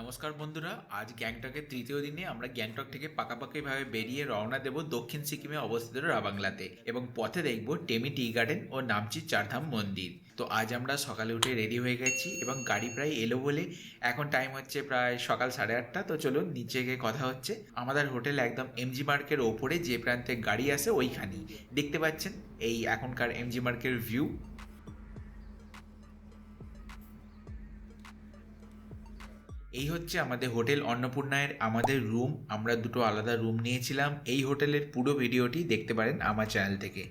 নমস্কার বন্ধুরা, আজ গ্যাংটকের তৃতীয় দিনে আমরা গ্যাংটক থেকে পাকাপাকিভাবে বেরিয়ে রওনা দেব দক্ষিণ সিকিমে অবস্থিত রাবাংলাতে এবং পথে দেখব টেমি টি গার্ডেন ও নামচি চারধাম মন্দির। তো আজ আমরা সকালে উঠে রেডি হয়ে গেছি এবং গাড়ি প্রায় এলো বলে এখন টাইম হচ্ছে প্রায় সকাল সাড়ে আটটা, তো চলুন নিচে গিয়ে কথা হচ্ছে। আমাদের হোটেল একদম এমজি মার্কের ওপরে যে প্রান্তে গাড়ি আসে ওইখানেই। দেখতে পাচ্ছেন এই এখনকার এমজি মার্কের ভিউ এই হচ্ছে আমাদের হোটেল অন্নপূর্ণায়ের আমাদের রুম আমরা দুটো আলাদা রুম নিয়েছিলাম। এই হোটেলের পুরো ভিডিওটি দেখতে পারেন আমার চ্যানেল থেকে।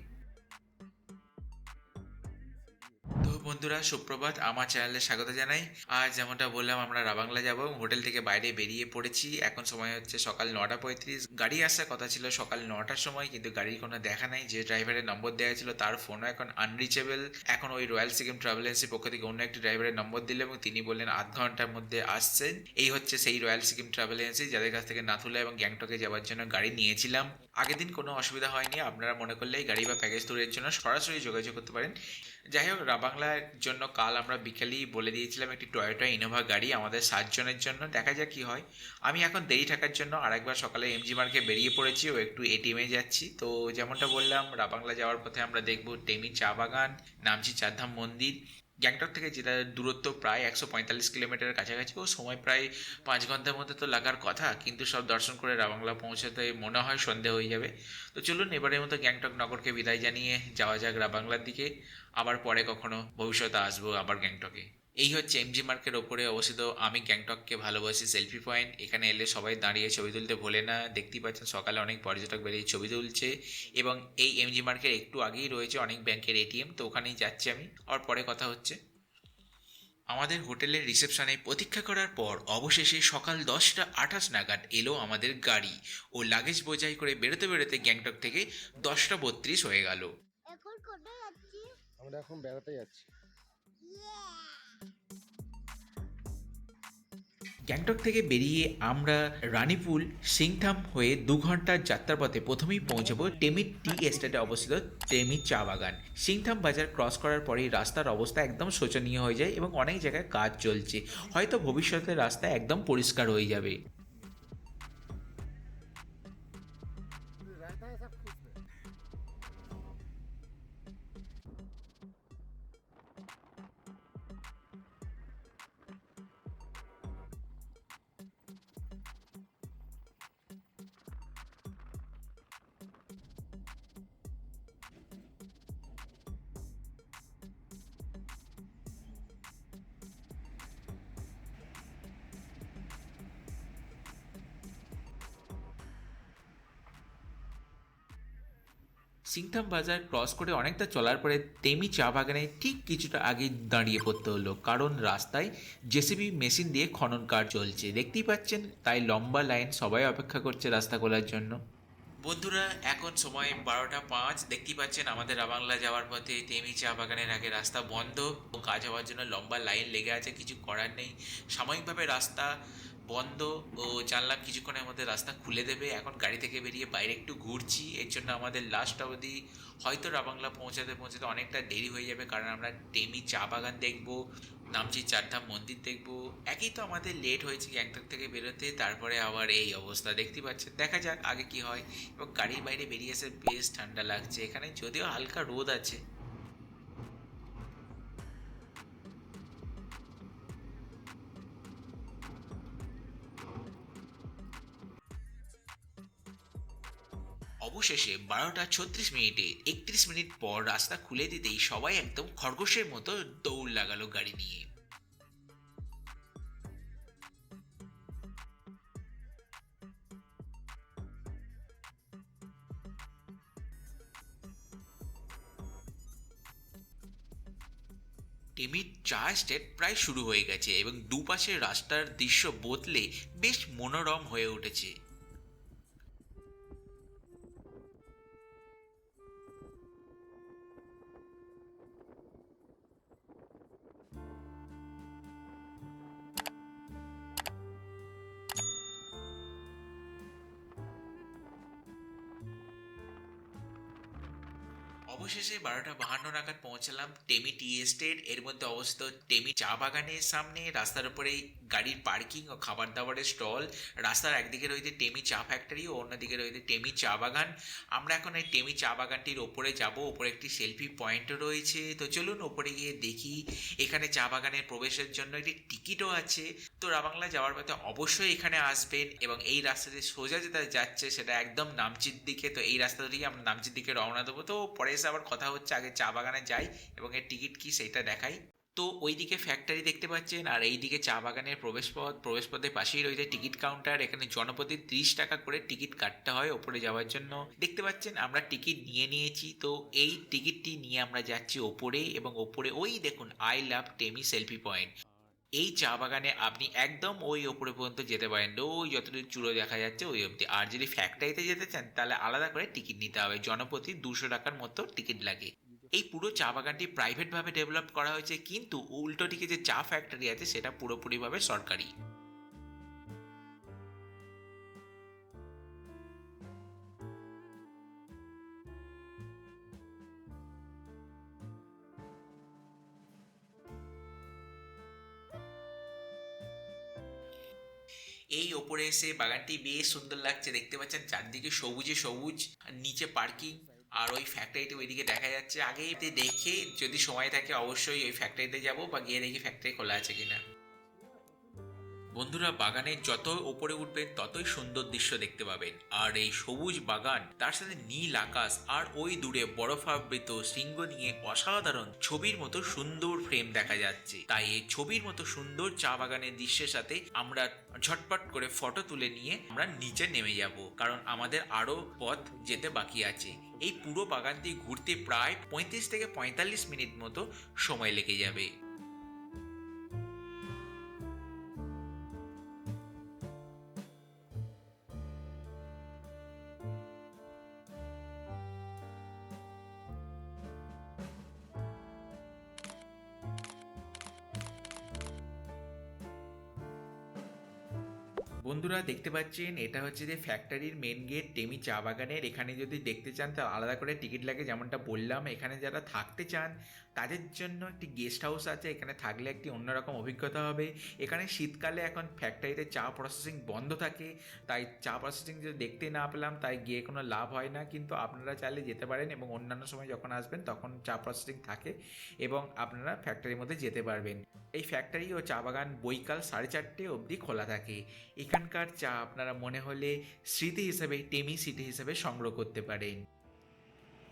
তো বন্ধুরা, সুপ্রভাত। আমার চ্যানেলে স্বাগত জানাই। আজ যেমনটা বললাম, আমরা রাবাংলা যাব। হোটেল থেকে বাইরে বেরিয়ে পড়েছি। এখন সময় হচ্ছে সকাল নটা পঁয়ত্রিশ। গাড়ি আসার কথা ছিল সকাল নটার সময়, কিন্তু গাড়ির কোনো দেখা নাই। যে ড্রাইভারের নম্বর দেওয়া ছিল, তার ফোনও এখন আনরিচেবল এখন ওই রয়্যাল সিকিম ট্রাভেল এজেন্সির পক্ষ থেকে অন্য একটি ড্রাইভারের নম্বর দিলে এবং তিনি বললেন, আধ ঘণ্টার মধ্যে আসছেন। এই হচ্ছে সেই রয়্যাল সিকিম ট্রাভেল এজেন্সি যাদের কাছ থেকে নাথুলা এবং গ্যাংটকে যাওয়ার জন্য গাড়ি নিয়েছিলাম। আগের দিন কোনো অসুবিধা হয়নি। আপনারা মনে করলে গাড়ি বা প্যাকেজ ট্যুরের জন্য সরাসরি যোগাযোগ করতে পারেন। যাই হোক রাবাংলার জন্য কাল আমরা বিকেলেই বলে দিয়েছিলাম একটি টয়োটা ইনোভা গাড়ি আমাদের সাতজনের জন্য। দেখা যাক কি হয়। আমি এখন দেরি থাকার জন্য আরেকবার সকালে এমজি মার্কে বেরিয়ে পড়েছি ও একটু এটিএমে যাচ্ছি। তো যেমনটা বললাম রাবাংলা যাওয়ার পথে আমরা দেখব টেমি চা বাগান নামচি চারধাম মন্দির গ্যাংটক থেকে যেটা দূরত্ব প্রায় একশো পঁয়তাল্লিশ কিলোমিটারের কাছাকাছি, ও সময় প্রায় পাঁচ ঘণ্টার মধ্যে তো লাগার কথা, কিন্তু সব দর্শন করে রাবাংলা পৌঁছাতে মনে হয় সন্ধে হয়ে যাবে। তো চলুন এবারের মতো গ্যাংটক নগরকে বিদায় জানিয়ে যাওয়া যাক রাবাংলার দিকে। আবার পরে কখনো ভবিষ্যতে আসব আবার গ্যাংটকে। এই হচ্ছে এমজি মার্কের ওপরে অবস্থিত। আমি গ্যাংটককে ভালোবাসি সেলফি পয়েন্ট এখানে এলে সবাই দাঁড়িয়ে ছবি তুলতে ভোলে না। দেখতেই পাচ্ছেন সকালে অনেক পর্যটক বেরিয়ে ছবি তুলছে এবং এই এমজি মার্কের একটু আগেই রয়েছে অনেক ব্যাংকের এটিএম তো ওখানেই যাচ্ছি আমি। আর পরে কথা হচ্ছে। আমাদের হোটেলের রিসেপশনে প্রতীক্ষা করার পর অবশেষে সকাল দশটা আঠাশ নাগাদ এলো আমাদের গাড়ি ও লাগেজ বোঝাই করে বেরোতে বেরোতে গ্যাংটক থেকে দশটা বত্রিশ হয়ে গেল। এখন আমরা এখন বেড়াতে যাচ্ছি। গ্যাংটক থেকে বেরিয়ে আমরা রানীপুল সিংথাম হয়ে দু ঘণ্টার যাত্রাপথে প্রথমেই পৌঁছাবো টেমি টি এস্টেটে অবস্থিত টেমি চা বাগান। সিংথাম বাজার ক্রস করার পরেই রাস্তার অবস্থা একদম শোচনীয় হয়ে যায় এবং অনেক জায়গায় কাজ চলছে। হয়তো ভবিষ্যতে রাস্তা একদম পরিষ্কার হয়ে যাবে। সিংথাম বাজার ক্রস করে অনেকটা চলার পরে তেমি চা বাগানে ঠিক কিছুটা আগে দাঁড়িয়ে পড়তে হলো, কারণ রাস্তায় জেসিবি মেশিন দিয়ে খনন কাজ চলছে। দেখতেই পাচ্ছেন, তাই লম্বা লাইন সবাই অপেক্ষা করছে রাস্তা খোলার জন্য। বন্ধুরা, এখন সময় বারোটা পাঁচ। দেখতেই পাচ্ছেন, আমাদের রাবাংলা যাওয়ার পথে তেমি চা বাগানের আগে রাস্তা বন্ধ। কাজ হওয়ার জন্য লম্বা লাইন লেগে আছে, কিছু করার নেই। সাময়িকভাবে রাস্তা বন্ধ ও জানলাম কিছুক্ষণের মধ্যে রাস্তা খুলে দেবে। এখন গাড়ি থেকে বেরিয়ে বাইরে একটু ঘুরছি। এর জন্য আমাদের লাস্ট অবধি হয়তো রাবাংলা পৌঁছাতে পৌঁছাতে অনেকটা দেরি হয়ে যাবে, কারণ আমরা টেমি চা বাগান দেখব নামচি চারধাম মন্দির দেখব। একই তো আমাদের লেট হয়েছে গ্যাংটক থেকে বেরোতে, তারপরে আবার এই অবস্থা। দেখতে পাচ্ছেন, দেখা যাক আগে কি হয়। এবং গাড়ির বাইরে বেরিয়ে এসে বেশ ঠান্ডা লাগছে। এখানে যদিও হালকা রোদ আছে অবশেষে বারোটা ছত্রিশ মিনিটে একত্রিশ মিনিট পর রাস্তা খুলে দিতেই সবাই একদম খরগোশের মতো দৌড় লাগালো গাড়ি নিয়ে। টেমির চা স্টেট প্রায় শুরু হয়ে গেছে এবং দুপাশের রাস্তার দৃশ্য বদলে বেশ মনোরম হয়ে উঠেছে। নাগাদ পৌঁছালাম টেমি টি এস্টেট এর মধ্যে অবস্থিত টেমি চা বাগানের সামনে রাস্তার উপরে গাড়ির পার্কিং ও খাবার দাবারের স্টল, রাস্তার একদিকে রয়েছে টেমি চা ফ্যাক্টরি ও অন্যদিকে রয়েছে টেমি চা বাগান। আমরা এখন এই টেমি চা বাগানটির ওপরে যাব, ওপরে একটি সেলফি পয়েন্টও রয়েছে। তো চলুন ওপরে গিয়ে দেখি, এখানে চা বাগানের প্রবেশের জন্য একটি টিকিটও আছে। তো রাবাংলা যাওয়ার পথে অবশ্যই এখানে আসবেন এবং এই রাস্তা দিয়ে সোজা যেটা যাচ্ছে, সেটা একদম নামচির দিকে। তো এই রাস্তা দিকে আমরা নামচির দিকে রওনা দেবো। তো পরে এসে আবার কথা হচ্ছে, আগে চা বাগানে যাই এবং এর টিকিট কি সেটা দেখাই। তো ওইদিকে ফ্যাক্টরি দেখতে পাচ্ছেন, আর এইদিকে চা বাগানের প্রবেশপথ, প্রবেশপথের পাশেই রয়েছে টিকিট কাউন্টার এখানে জনপ্রতি ত্রিশ টাকা করে টিকিট কাটতে হয় ওপরে যাওয়ার জন্য। দেখতে পাচ্ছেন, আমরা টিকিট নিয়ে নিয়েছি, তো এই টিকিটটি নিয়ে আমরা যাচ্ছি ওপরে, এবং ওপরে ওই দেখুন I love Temi selfie point এই চা বাগানে আপনি একদম ওই ওপরে পর্যন্ত যেতে পারেন ওই যতটুকু চূড়ো দেখা যাচ্ছে ওই অবধি। আর যদি ফ্যাক্টরিতে যেতে চান, তাহলে আলাদা করে টিকিট নিতে হবে জনপ্রতি দুশো টাকার মতো টিকিট লাগে। এই পুরো চা বাগানটি প্রাইভেটভাবে ডেভেলপ করা হয়েছে, কিন্তু উল্টো দিকে যে চা ফ্যাক্টরি আছে, সেটা পুরোপুরিভাবে সরকারি। এই ওপরে এসে বাগানটি বেশ সুন্দর লাগছে। দেখতে পাচ্ছেন চারদিকে সবুজে সবুজ, আর নিচে পার্কিং আর ওই ফ্যাক্টরিটি ওইদিকে দেখা যাচ্ছে আগে দেখে যদি সময় থাকে অবশ্যই ওই ফ্যাক্টরিতে যাব বা গিয়ে দেখি ফ্যাক্টরি খোলা আছে কিনা। বন্ধুরা, বাগানের যত উপরে উঠবেন, ততই সুন্দর দৃশ্য দেখতে পাবেন। আর এই সবুজ বাগান, তার সাথে নীল আকাশ আর ওই দূরে বরফাবৃত শৃঙ্গ নিয়ে অসাধারণ ছবির মতো সুন্দর ফ্রেম দেখা যাচ্ছে। তাই এই ছবির মতো সুন্দর চা বাগানের দৃশ্যের সাথে আমরা ঝটপট করে ফটো তুলে নিয়ে আমরা নিচে নেমে যাব, কারণ আমাদের আরও পথ যেতে বাকি আছে। এই পুরো বাগানটি ঘুরতে প্রায় পঁয়ত্রিশ থেকে পঁয়তাল্লিশ মিনিট মতো সময় লেগে যাবে। দেখতে পাচ্ছেন, এটা হচ্ছে যে ফ্যাক্টরির মেন গেট টেমি চা বাগানের। এখানে যদি দেখতে চান তার আলাদা করে টিকিট লাগে, যেমনটা বললাম। এখানে যারা থাকতে চান তাদের জন্য একটি গেস্ট হাউস আছে, এখানে থাকলে একটি অন্যরকম অভিজ্ঞতা হবে। এখানে শীতকালে এখন ফ্যাক্টরিতে চা প্রসেসিং বন্ধ থাকে, তাই চা প্রসেসিং যদি দেখতে না পেলাম, তাই গিয়ে কোনো লাভ হয় না। কিন্তু আপনারা চাইলে যেতে পারেন এবং অন্যান্য সময় যখন আসবেন, তখন চা প্রসেসিং থাকে এবং আপনারা ফ্যাক্টরির মধ্যে যেতে পারবেন। এই ফ্যাক্টরি ও চা বাগান বৈকাল সাড়ে চারটে অবধি খোলা থাকে। এখানকার চা আপনারা মনে হলে স্মৃতি হিসেবে, টেমি সিটি হিসেবে সংগ্রহ করতে পারেন।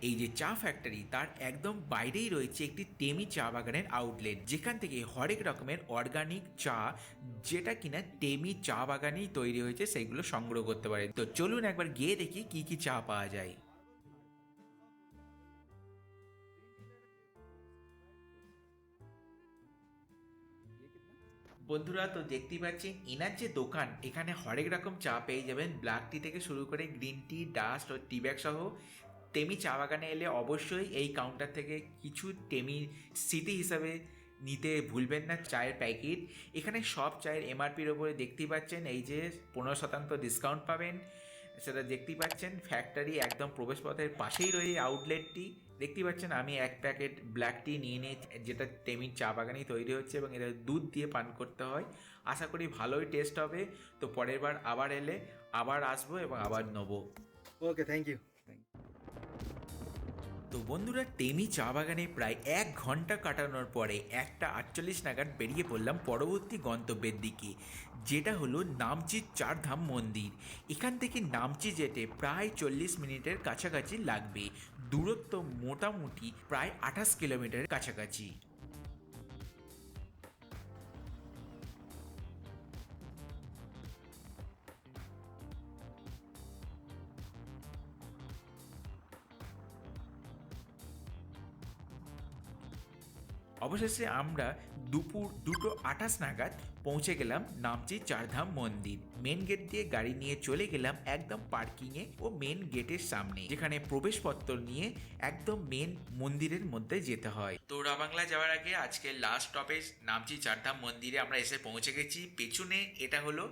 এই যে চা ফ্যাক্টরি তার একদম বাইরেই রয়েছে একটি টেমি চা বাগানের আউটলেট যেখান থেকে হরেক রকমের অর্গানিক চা, যেটা কিনা টেমি চা বাগানেই তৈরি হয়েছে সেইগুলো সংগ্রহ করতে পারেন তো চলুন একবার গিয়ে দেখি কি কি চা পাওয়া যায়। বন্ধুরা, তো দেখতেই পাচ্ছেন, এনার যে দোকান, এখানে হরেক রকম চা পেয়ে যাবেন। ব্ল্যাক টি থেকে শুরু করে গ্রিন টি ডাস্ট ও টি ব্যাগ সহ টেমি চা বাগানে এলে অবশ্যই এই কাউন্টার থেকে কিছু টেমি স্মৃতি হিসাবে নিতে ভুলবেন না চায়ের প্যাকেট। এখানে সব চায়ের এমআরপির ওপরে দেখতেই পাচ্ছেন এই যে পনেরো শতাংশ ডিসকাউন্ট পাবেন। সেটা দেখতেই পাচ্ছেন ফ্যাক্টরি একদম প্রবেশপথের পাশেই রয়েছে আউটলেটটি দেখতেই পাচ্ছেন আমি এক প্যাকেট ব্ল্যাক টি নিয়ে নিয়ে যেটা টেমির চা বাগানেই তৈরি হচ্ছে এবং এটা দুধ দিয়ে পান করতে হয়। আশা করি ভালোই টেস্ট হবে। তো পরের বার আবার এলে আবার আসব এবং আবার নেব। ওকে থ্যাংক ইউ তো বন্ধুরা, টেমি চা বাগানে প্রায় এক ঘণ্টা কাটানোর পরে একটা আটচল্লিশ নাগাদ বেরিয়ে পড়লাম পরবর্তী গন্তব্যের দিকে, যেটা হলো নামচির চারধাম মন্দির। এখান থেকে নামচি যেতে প্রায় চল্লিশ মিনিটের কাছাকাছি লাগবে। দূরত্ব মোটামুটি প্রায় আঠাশ কিলোমিটারের কাছাকাছি। অবশেষে আমরা দুপুর দুটো আঠাশ নাগাদ পৌঁছে গেলাম নামচি চারধাম মন্দির। মেন গেট দিয়ে গাড়ি নিয়ে চলে গেলাম একদম পার্কিংয়ে ও মেন গেটের সামনে, যেখানে প্রবেশপত্র নিয়ে একদম মেন মন্দিরের মধ্যে যেতে হয়। তো বাংলা যাওয়ার আগে আজকে লাস্ট স্টপেজ নামচি চারধাম মন্দিরে আমরা এসে পৌঁছে গেছি। পেছনে এটা হলো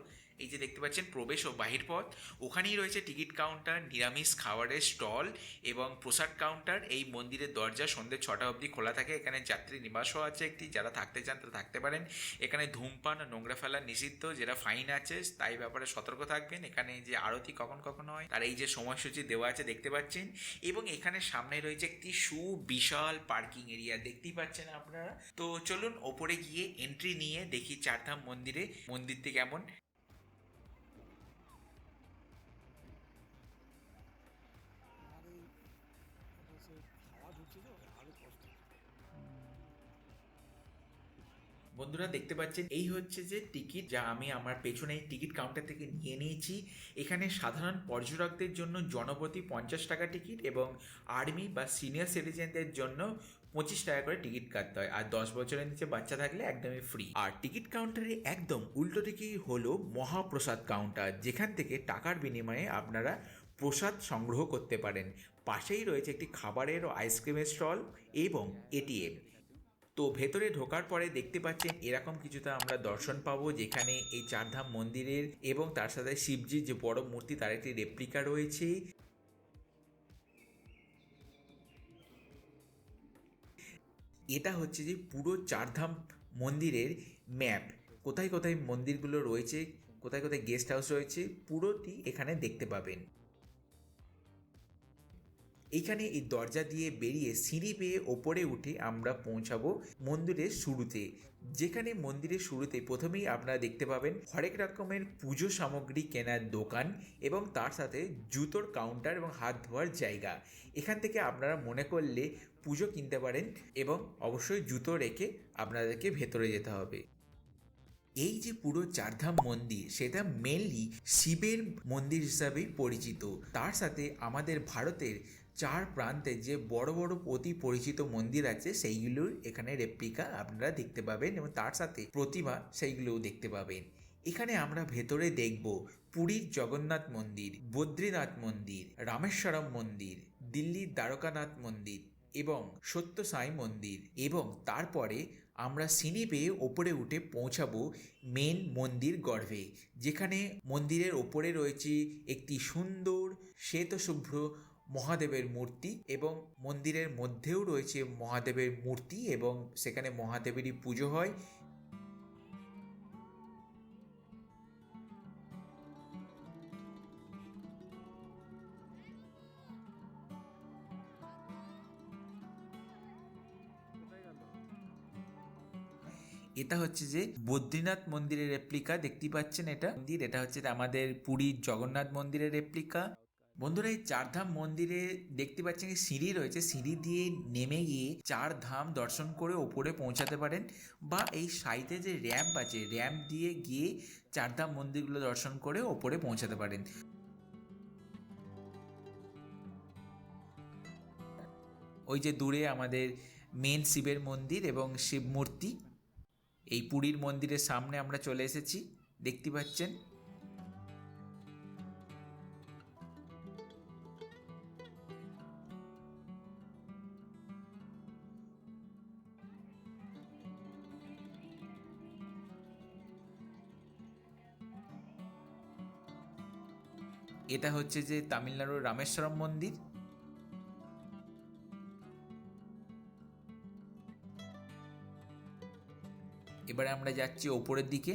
এই যে দেখতে পাচ্ছেন প্রবেশ ও বাহির পথ, ওখানেই রয়েছে টিকিট কাউন্টার, নিরামিষ খাবারের স্টল এবং প্রসাদ কাউন্টার। এই মন্দিরের দরজা সন্ধ্যে ছটা অবধি খোলা থাকে। এখানে যাত্রী নিবাসও আছে একটি, যারা থাকতে চান তারা থাকতে পারেন। এখানে ধূমপান ও নোংরা ফেলা নিষিদ্ধ। যেটা ফাইন আছে, তাই ব্যাপারে সতর্ক থাকবেন। এখানে যে আরতি কখন কখন হয়, তার এই যে সময়সূচি দেওয়া আছে দেখতে পাচ্ছেন। এবং এখানে সামনে রয়েছে একটি সুবিশাল পার্কিং এরিয়া, দেখতেই পাচ্ছেন আপনারা। তো চলুন ওপরে গিয়ে এন্ট্রি নিয়ে দেখি চারধাম মন্দিরে, মন্দিরটি কেমন। বন্ধুরা দেখতে পাচ্ছেন, এই হচ্ছে যে টিকিট যা আমি আমার পেছনে টিকিট কাউন্টার থেকে নিয়ে নিয়েছি। এখানে সাধারণ পর্যটকদের জন্য জনপ্রতি পঞ্চাশ টাকা টিকিট এবং আর্মি বা সিনিয়র সিটিজেনদের জন্য পঁচিশ টাকা করে টিকিট কাটতে হয়। আর দশ বছরের নিচে বাচ্চা থাকলে একদমই ফ্রি আর টিকিট কাউন্টারে একদম উল্টো দিকেই হলো মহাপ্রসাদ কাউন্টার, যেখান থেকে টাকার বিনিময়ে আপনারা প্রসাদ সংগ্রহ করতে পারেন। পাশেই রয়েছে একটি খাবারের ও আইসক্রিমের স্টল এবং এটিএম তো ভেতরে ঢোকার পরে দেখতে পাচ্ছেন এরকম কিছুটা আমরা দর্শন পাবো, যেখানে এই চারধাম মন্দিরের এবং তার সাথে শিবজির যে বড় মূর্তি, তার একটি রেপ্লিকা রয়েছে। এটা হচ্ছে যে পুরো চারধাম মন্দিরের ম্যাপ কোথায় কোথায় মন্দিরগুলো রয়েছে, কোথায় কোথায় গেস্ট হাউস রয়েছে, পুরোটি এখানে দেখতে পাবেন। এইখানে এই দরজা দিয়ে বেরিয়ে সিঁড়ি পেয়ে ওপরে উঠে আমরা পৌঁছাবো মন্দিরের শুরুতে। যেখানে মন্দিরের শুরুতে প্রথমেই আপনারা দেখতে পাবেন হরেক রকমের পুজো সামগ্রী কেনার দোকান এবং তার সাথে জুতোর কাউন্টার এবং হাত ধোয়ার জায়গা। এখান থেকে আপনারা মনে করলে পুজো কিনতে পারেন এবং অবশ্যই জুতো রেখে আপনাদেরকে ভেতরে যেতে হবে। এই যে পুরো চারধাম মন্দির, সেটা মেনলি শিবের মন্দির হিসাবেই পরিচিত। তার সাথে আমাদের ভারতের চার প্রান্তে যে বড় বড় অতি পরিচিত মন্দির আছে সেইগুলোর এখানে রেপ্লিকা আপনারা দেখতে পাবেন এবং তার সাথে প্রতিমা সেইগুলোও দেখতে পাবেন। এখানে আমরা ভেতরে দেখব পুরীর জগন্নাথ মন্দির, বদ্রীনাথ মন্দির, রামেশ্বরম মন্দির, দিল্লির দ্বারকানাথ মন্দির এবং সত্য সাই মন্দির এবং তারপরে আমরা সিঁড়ি পেয়ে ওপরে উঠে পৌঁছাবো মেন মন্দির গর্ভে, যেখানে মন্দিরের ওপরে রয়েছে একটি সুন্দর শ্বেতশুভ্র মহাদেবের মূর্তি এবং মন্দিরের মধ্যেও রয়েছে মহাদেবের মূর্তি এবং সেখানে মহাদেবেরই পুজো হয়। এটা হচ্ছে যে বদ্রীনাথ মন্দিরের রেপ্লিকা দেখতে পাচ্ছেন এটা? মন্দির, এটা হচ্ছে আমাদের পুরীর জগন্নাথ মন্দিরের রেপ্লিকা বন্ধুরা, এই চারধাম মন্দিরে দেখতে পাচ্ছেন সিঁড়ি রয়েছে। সিঁড়ি দিয়ে নেমে গিয়ে চার ধাম দর্শন করে ওপরে পৌঁছাতে পারেন বা এই সাইতে যে র্যাম্প আছে, র্যাম্প দিয়ে গিয়ে চারধাম মন্দিরগুলো দর্শন করে ওপরে পৌঁছাতে পারেন। ওই যে দূরে আমাদের মেন শিবের মন্দির এবং শিব মূর্তি এই পুরীর মন্দিরের সামনে আমরা চলে এসেছি। দেখতে পাচ্ছেন এটা হচ্ছে যে তামিলনাড়ুর রামেশ্বরম মন্দির। এবারে আমরা যাচ্ছি ওপরের দিকে।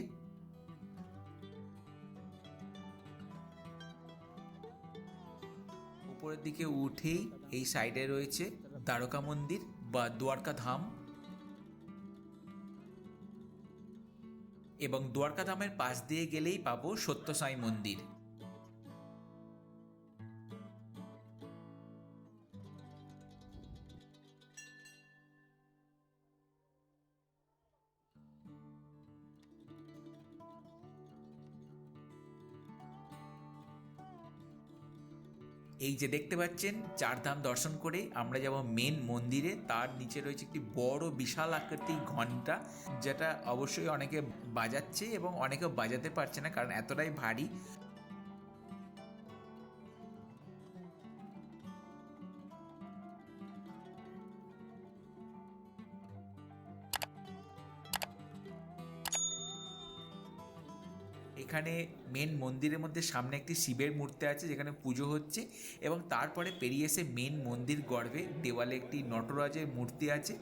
উপরের দিকে উঠেই এই সাইডে রয়েছে দ্বারকা মন্দির বা দ্বারকা ধাম। এবং দ্বারকা ধামের পাশ দিয়ে গেলেই পাবো সত্যসাই মন্দির। এই যে দেখতে পাচ্ছেন চারধাম দর্শন করে আমরা যাব মেন মন্দিরে। তার নিচে রয়েছে একটি বড় বিশাল আকৃতির ঘণ্টা, যেটা অবশ্যই অনেকে বাজাচ্ছে এবং অনেকে বাজাতে পারছে না, কারণ এতটাই ভারী। এখানে মেন মন্দিরের মধ্যে সামনে একটি শিবের মূর্তি আছে, যেখানে পুজো হচ্ছে এবং তারপরে পেরিয়ে এসে মেন মন্দির গর্ভে দেওয়ালে একটি নটরাজের মূর্তি আছে।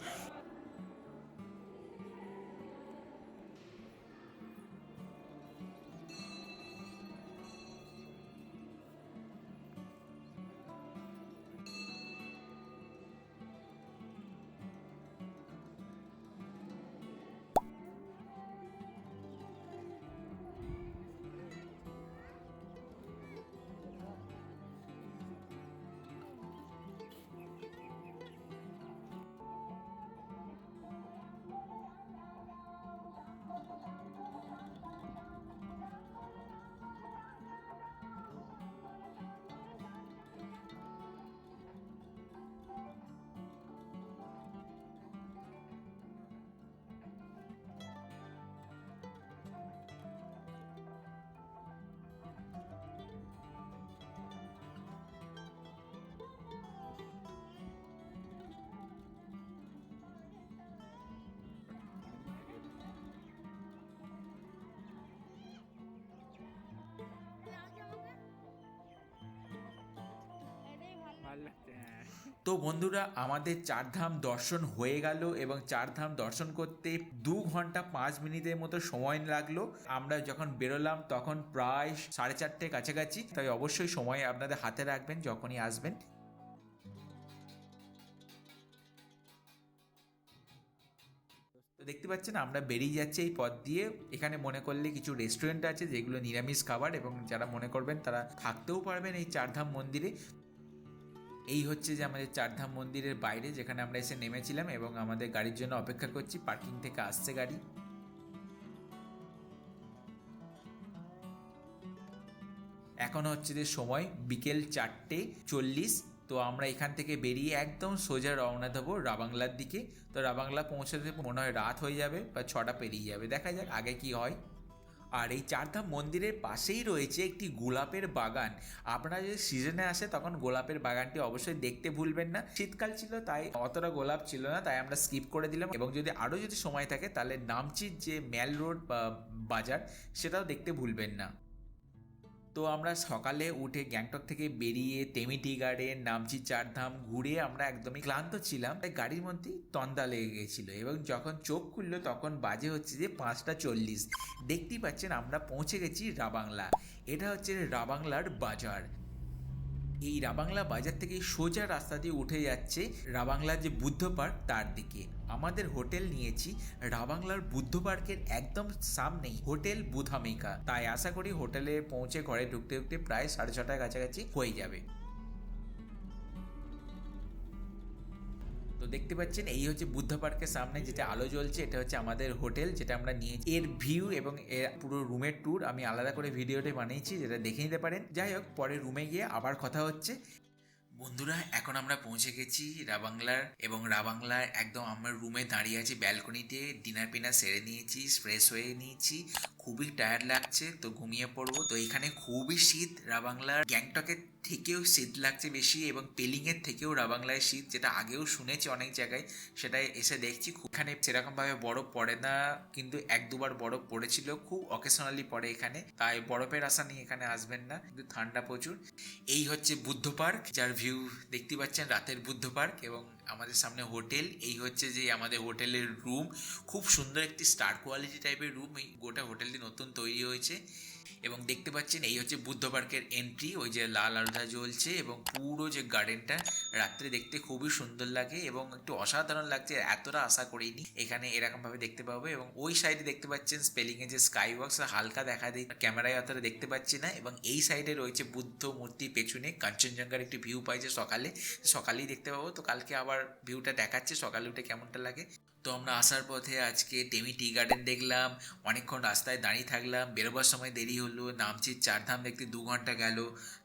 তো বন্ধুরা, আমাদের চারধাম দর্শন হয়ে গেল এবং চারধাম দর্শন করতে দু ঘণ্টা পাঁচ মিনিটের মতো সময় লাগল। আমরা যখন বেরোলাম, তখন প্রায় সাড়ে চারটে কাছাকাছি, তাই অবশ্যই সময় আপনাদের হাতে রাখবেন যখনই আসবেন। তো দেখতে পাচ্ছেন, আমরা বেরিয়ে যাচ্ছি এই পথ দিয়ে। এখানে মনে করলে কিছু রেস্টুরেন্ট আছে যেগুলো নিরামিষ খাবার এবং যারা মনে করবেন তারা থাকতেও পারবেন এই চারধাম মন্দিরে। এই হচ্ছে যে আমাদের চারধাম মন্দিরের বাইরে, যেখানে আমরা এসে নেমেছিলাম এবং আমাদের গাড়ির জন্য অপেক্ষা করছি। পার্কিং থেকে আসছে গাড়ি। এখন হচ্ছে যে সময় বিকেল চারটে চল্লিশ। তো আমরা এখান থেকে বেরিয়ে একদম সোজা রওনা দেবো রাবাংলার দিকে। তো রাবাংলা পৌঁছাতে মনে হয় রাত হয়ে যাবে বা ছটা পেরিয়ে যাবে। দেখা যাক আগে কি হয়। আর এই চারধাম মন্দিরের পাশেই রয়েছে একটি গোলাপের বাগান। আপনারা যদি সিজনে আসে তখন গোলাপের বাগানটি অবশ্যই দেখতে ভুলবেন না। শীতকাল ছিল তাই অতটা গোলাপ ছিল না, তাই আমরা স্কিপ করে দিলাম। এবং যদি আরও যদি সময় থাকে তাহলে নামচির যে ম্যাল রোড বাজার, সেটাও দেখতে ভুলবেন না। তো আমরা সকালে উঠে গ্যাংটক থেকে বেরিয়ে তেমিটি গার্ডেন নামচি চারধাম ঘুরে আমরা একদমই ক্লান্ত ছিলাম। তাই গাড়ির মধ্যেই তন্দা লেগে গেছিল এবং যখন চোখ খুললো তখন বাজে হচ্ছে যে পাঁচটা চল্লিশ। দেখতেই পাচ্ছেন আমরা পৌঁছে গেছি রাবাংলা। এটা হচ্ছে রাবাংলার বাজার। এই রাবাংলা বাজার থেকে সোজা রাস্তা দিয়ে উঠে যাচ্ছে রাবাংলার যে বুদ্ধ পার্ক, তার দিকে। আমাদের হোটেল নিয়েছি, রাবাংলার বুদ্ধ পার্কের একদম সামনেই হোটেল বুধামিকা। তাই আশা করি হোটেলে পৌঁছে ঘরে ঢুকতে ঢুকতে প্রায় সাড়ে ছটার কাছাকাছি হয়ে যাবে। তো দেখতে পাচ্ছেন, এই হচ্ছে বুদ্ধ পার্কের সামনে যেটা আলো জ্বলছে, এটা হচ্ছে আমাদের হোটেল, যেটা আমরা নিয়ে এর ভিউ এবং এর পুরো রুমের ট্যুর আমি আলাদা করে ভিডিওতে বানিয়েছি, যেটা দেখে নিতে পারেন। যাই হোক, পরে রুমে গিয়ে আবার কথা হচ্ছে। বন্ধুরা, এখন আমরা পৌঁছে গেছি রাবাংলার, এবং রাবাংলার একদম আমার রুমে দাঁড়িয়ে আছি ব্যালকনিতে ডিনার পিনার সেরে নিয়েছি ফ্রেশ হয়ে নিয়েছি। খুবই টায়ার্ড লাগছে, তো ঘুমিয়ে পড়ব। তো এখানে খুবই শীত, রাবাংলার গ্যাংটকের থেকেও শীত লাগছে বেশি এবং পেলিংয়ের থেকেও রাবাংলায় শীত, যেটা আগেও শুনেছি অনেক জায়গায়, সেটাই এসে দেখছি। এখানে সেরকমভাবে বরফ পড়ে না, কিন্তু এক দুবার বরফ পড়েছিল, খুব অকেশনালি পড়ে এখানে, তাই বরফের আশা নিয়ে এখানে আসবেন না, কিন্তু ঠান্ডা প্রচুর। এই হচ্ছে বুদ্ধ পার্ক, যার ভিউ দেখতে পাচ্ছেন রাতের বুদ্ধ পার্ক এবং আমাদের সামনে হোটেল, এই হচ্ছে যে আমাদের হোটেলের রুম খুব সুন্দর একটি স্টার কোয়ালিটি টাইপের রুম এই গোটা হোটেলটি নতুন তৈরি হয়েছে। এবং দেখতে পাচ্ছেন এই হচ্ছে বুদ্ধ পার্কের এন্ট্রি ওই যে লাল আলোটা জ্বলছে এবং পুরো যে গার্ডেনটা রাত্রে দেখতে খুবই সুন্দর লাগে এবং একটু অসাধারণ লাগছে, এতটা আশা করিনি। এখানে এরকম ভাবে দেখতে পাবো এবং ওই সাইডে দেখতে পাচ্ছেন স্পেলিং এ যে স্কাই বক্স হালকা দেখা দিই, ক্যামেরায় অতটা দেখতে পাচ্ছি না এবং এই সাইডে রয়েছে বুদ্ধ মূর্তি পেছনে, কাঞ্চনজঙ্ঘার একটি ভিউ পাইছে সকালে, সকালেই দেখতে পাবো। তো কালকে আবার ভিউটা দেখাচ্ছে, সকালে উঠে কেমনটা লাগে। তো আমরা আসার পথে আজকে টেমি টি গার্ডেন দেখলাম, অনেকক্ষণ রাস্তায় দাঁড়িয়ে থাকলাম, বেরোবার সময় দেরি হলো নামচির চারধাম দেখতে দু ঘণ্টা গেল।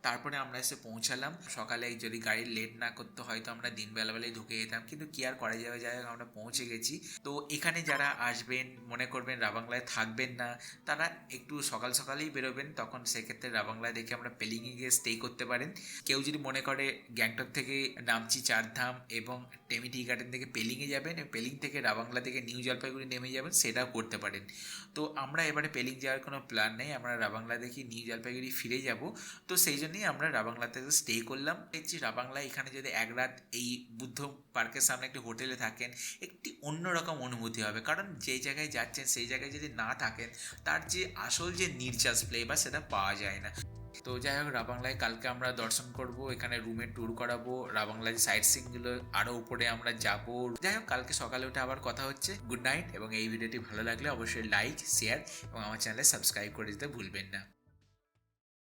তারপরে আমরা এসে পৌঁছালাম, সকালে যদি গাড়ি লেট না করতে হয় তো আমরা দিন বেলাবেলায় ঢুকে যেতাম, কিন্তু কি আর করা যাবে? যাই আমরা পৌঁছে গেছি। তো এখানে যারা আসবেন, মনে করবেন রাবাংলায় থাকবেন না, তারা একটু সকাল সকালেই বেরোবেন, তখন সেক্ষেত্রে রাবাংলায় দেখে আমরা পেলিংয়ে গিয়ে স্টে করতে পারেন। কেউ যদি মনে করে গ্যাংটক থেকে নামচি চারধাম এবং টেমি টি গার্ডেন থেকে পেলিংয়ে যাবেন পেলিং থেকে রাবাংলা থেকে নিউ জলপাইগুড়ি নেমে যাবেন, সেটাও করতে পারেন। তো আমরা এবারে পেলিং যাওয়ার কোনো প্ল্যান নেই, আমরা রাবাংলা দেখি নিউ জলপাইগুড়ি ফিরে যাব। তো সেই জন্যই আমরা রাবাংলাতে স্টে করলাম। দেখছি রাবাংলা এখানে যদি এক রাত এই বুদ্ধ পার্কের সামনে একটি হোটেলে থাকেন, একটি অন্যরকম অনুভূতি হবে। কারণ যে জায়গায় যাচ্ছেন, সেই জায়গায় যদি না থাকেন, তার যে আসল যে নির্যাস প্লে বা সেটা পাওয়া যায় না। তো যাই হোক, রাবাংলায় কালকে আমরা দর্শন করব, এখানে রুমে ট্যুর করাবো। রাবাংলায় সাইট সিনগুলো আরও উপরে আমরা যাব। যাই হোক, কালকে সকালে উঠে আবার কথা হচ্ছে। গুড নাইট এবং এই ভিডিওটি ভালো লাগলে অবশ্যই লাইক শেয়ার এবং আমার চ্যানেলে সাবস্ক্রাইব করে দিতে ভুলবেন না।